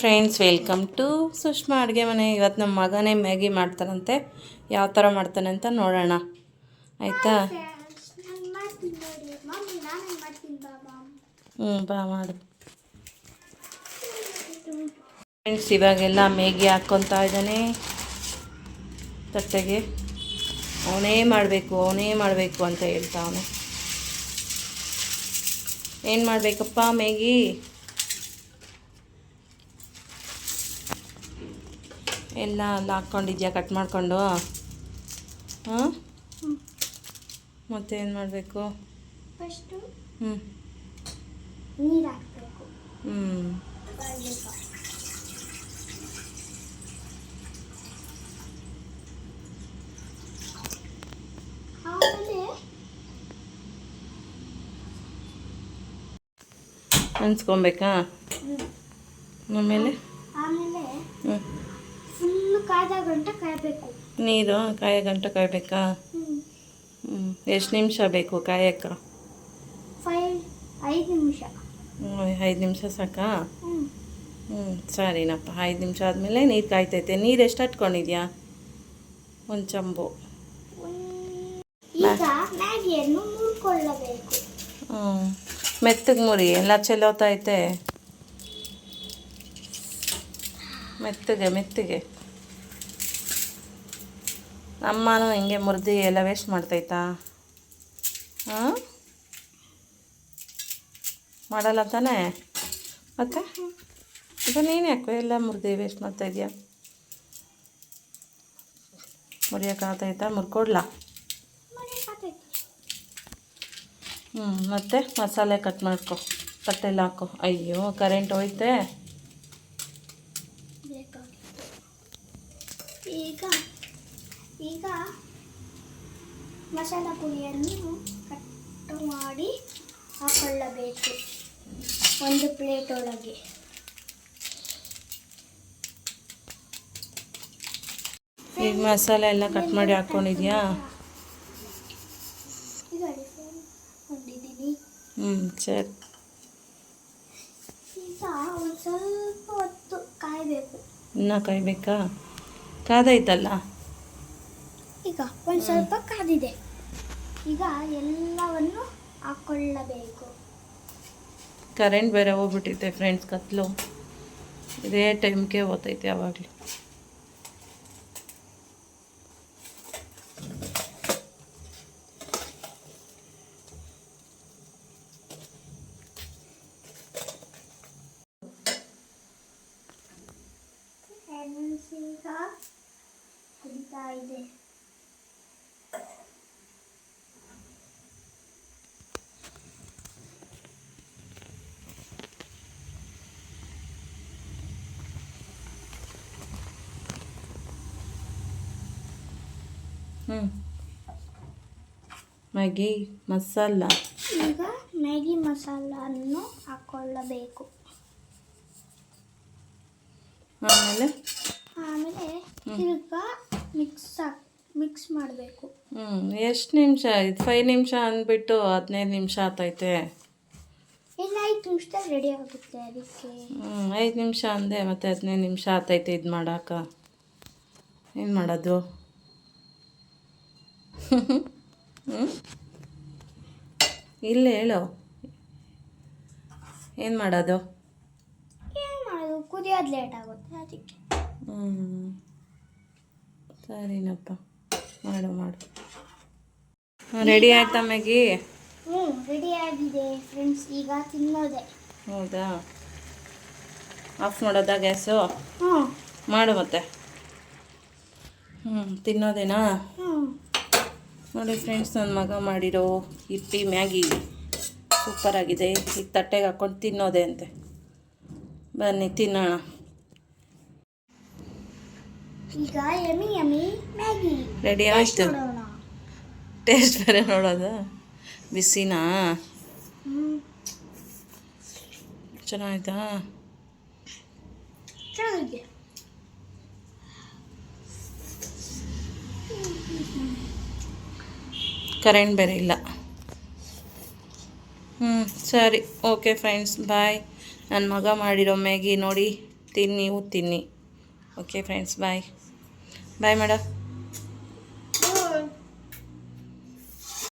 Friends welcome to Sushma ಅಡುಗೆ ಮನೆ. ಇವತ್ತು ನಮ್ಮ ಮಗನೇ ಮ್ಯಾಗಿ ಮಾಡ್ತಾರಂತೆ ಯಾವ ಥರ ಮಾಡ್ತಾನೆ ಅಂತ ನೋಡೋಣ. ಆಯಿತಾ? ಹ್ಞೂ ಬಾ ಮಾಡು. ಫ್ರೆಂಡ್ಸ್ ಇವಾಗೆಲ್ಲ ಮ್ಯಾಗಿ ಹಾಕ್ಕೊತಾ ಇದ್ದಾನೆ. ತಟ್ಟೆಗೆ. ಅವನೇ ಮಾಡಬೇಕು ಅವನೇ ಮಾಡಬೇಕು ಅಂತ ಹೇಳ್ತಾವನು ಏನು ಮಾಡಬೇಕಪ್ಪ ಮ್ಯಾಗಿ ಎಲ್ಲ ಅಲ್ಲಿ ಹಾಕ್ಕೊಂಡಿದ್ಯಾ? ಕಟ್ ಮಾಡಿಕೊಂಡು? ಹಾಂ? ಮತ್ತೇನು ಮಾಡಬೇಕು? ಫಸ್ಟು ಹ್ಞೂ ನೀರು ಹಾಕಬೇಕು. ಹ್ಞೂ ಅನ್ಸ್ಕೊಬೇಕಾ ಆಮೇಲೆ? ಆಮೇಲೆ ಹ್ಞೂ ಫುಲ್ಲು ಕಾದ ಗಂಟ ಕಾಯಬೇಕು. ನೀರು ಕಾಯ ಗಂಟ ಕಾಯಬೇಕಾ? ಹ್ಞೂ ಎಷ್ಟು ನಿಮಿಷ ಬೇಕು ಕಾಯಕ್ಕೆ? ಫೈವ್ ಐದು ನಿಮಿಷ. ಐದು ನಿಮಿಷ ಸಾಕಾ? ಹ್ಞೂ ಸರಿನಪ್ಪ. ಐದು ನಿಮಿಷ ಆದಮೇಲೆ ನೀರು ಕಾಯ್ತೈತೆ. ನೀರು ಎಷ್ಟು ಹಟ್ಕೊಂಡಿದ್ಯಾ ಒಂದು ಚಂಬು. ಹ್ಞೂ ಮೆತ್ತಗೆ ಮುರಿ. ಎಲ್ಲ ಚೆಲ್ಲೋತೈತೆ ಮೆತ್ತಗೆ ಮೆತ್ತಗೆ. ಅಮ್ಮನೂ ಹಿಂಗೆ ಮುರಿದು ಎಲ್ಲ ವೇಸ್ಟ್ ಮಾಡ್ತೈತಾ? ಹಾಂ? ಮಾಡಲ್ಲ ತಾನೇ? ಮತ್ತೆ? ಅದು ನೀನು ಯಾಕೋ ಎಲ್ಲ ಮುರಿದು ವೇಸ್ಟ್ ಮಾಡ್ತಾ ಇದೆಯಾ? ಮುರಿಯೋಕ್ಕಾಗ್ತೈತಾ ಮುರ್ಕೊಡ್ಲಾ? ಹ್ಞೂ ಮತ್ತೆ ಮಸಾಲೆ ಕಟ್ ಮಾಡ್ಕೊ. ತಟ್ಟೆಲ್ಲ ಹಾಕೋ. ಅಯ್ಯೋ ಕರೆಂಟ್ ಹೋಯ್ತೆ? ಈಗ ಈಗ ಮಸಾಲ ಪುಡಿಯನ್ನು ಕಟ್ ಮಾಡಿ ಹಾಕೊಳ್ಳಬೇಕು ಒಂದು ಪ್ಲೇಟ್ ಒಳಗೆ. ಈಗ ಮಸಾಲೆ ಎಲ್ಲ ಕಟ್ ಮಾಡಿ ಹಾಕ್ಕೊಂಡಿದ್ಯಾ ಹ್ಞೂ ಸರಿ. ಈಗ ಒಂದು ಸ್ವಲ್ಪ ಹೊತ್ತು ಕಾಯಬೇಕು. ಇನ್ನೂ ಕಾಯ್ಬೇಕಾ? ಕಾದೈತಲ್ಲ ಈಗ ಒಂದು ಸ್ವಲ್ಪ ಕಾದಿದೆ. ಈಗ ಎಲ್ಲವನ್ನು ಹಾಕೊಳ್ಳಬೇಕು. ಕರೆಂಟ್ ಬೇರೆ ಹೋಗ್ಬಿಟ್ಟಿದೆ ಫ್ರೆಂಡ್ಸ್ ಕತ್ಲು. ಇದೇ ಟೈಮ್ಗೆ ಓದ್ತೈತೆ ಯಾವಾಗಲೂ. ಕುಡಿತಾ ಇದೆ ಹ್ಞೂ ಮ್ಯಾಗಿ ಮಸಾಲ ಈಗ ಮ್ಯಾಗಿ ಮಸಾಲನ್ನು ಹಾಕೊಳ್ಳಬೇಕು ಆಮೇಲೆ ಆಮೇಲೆ ತಿರ್ಗಾ ಮಿಕ್ಸ್ ಮಿಕ್ಸ್ ಮಾಡಬೇಕು. ಹ್ಞೂ ಎಷ್ಟು ನಿಮಿಷ? ಇದು ಫೈವ್ ನಿಮಿಷ ಅಂದ್ಬಿಟ್ಟು ಹದಿನೈದು ನಿಮಿಷ ಆತೈತೆ. ಇಲ್ಲ ಐದು ನಿಮಿಷದಲ್ಲಿ ರೆಡಿ ಆಗುತ್ತೆ ಅದಕ್ಕೆ. ಹ್ಞೂ ಐದು ನಿಮಿಷ ಅಂದೆ ಮತ್ತು ಹದಿನೈದು ನಿಮಿಷ ಆತೈತೆ ಇದು ಮಾಡಾಕ. ಏನು ಮಾಡೋದು ಹ್ಞೂ ಇಲ್ಲ ಹೇಳು. ಏನು ಮಾಡೋದು? ಏನು ಮಾಡೋದು? ಕುದಿಯೋದು ಲೇಟ್ ಆಗುತ್ತೆ ಅದಕ್ಕೆ. ಹ್ಞೂ ಸರಿನಪ್ಪ. ಮಾಡು ಮಾಡು. ರೆಡಿ ಆಯ್ತಾ ಮ್ಯಾಗಿ? ಹ್ಞೂ ರೆಡಿ ಆಗಿದೆ ಫ್ರೆಂಡ್ಸ್ ಈಗ ತಿನ್ನೋದೆ. ಹೌದಾ? ಆಫ್ ಮಾಡೋದಾ ಗ್ಯಾಸು ಹ್ಞೂ. ಮಾಡು ಮತ್ತೆ. ಹ್ಞೂ ತಿನ್ನೋದೇನಾ? ನೋಡಿ ಫ್ರೆಂಡ್ಸ್ ನನ್ನ ಮಗ ಮಾಡಿರೋ ಇಟ್ಟಿ ಮ್ಯಾಗಿ. ಸೂಪರಾಗಿದೆ ಈಗ ತಟ್ಟೆಗೆ ಹಾಕ್ಕೊಂಡು ತಿನ್ನೋದೆ ಅಂತೆ. ಬನ್ನಿ ತಿನ್ನೋಣ. ಈಗ ಯಮಿ ಯಮಿ ಮ್ಯಾಗಿ. ರೆಡಿ ಆಯ್ತು. ಟೇಸ್ಟ್ ಬೇರೆ ನೋಡೋದು? ಬಿಸಿನಾ? ಚೆನ್ನಾಗಿತ್ತಾ? ಚೆನ್ನಾಗಿದೆ. ಕರೆಂಟ್ ಬೇರೆ ಇಲ್ಲ. ಹ್ಞೂ ಸರಿ. ಓಕೆ ಫ್ರೆಂಡ್ಸ್ ಬಾಯ್ ನನ್ನ ಮಗ ಮಾಡಿರೋ ಮ್ಯಾಗಿ ನೋಡಿ. ತಿನ್ನಿ ತಿನ್ನಿ. Okay friends bye bye madam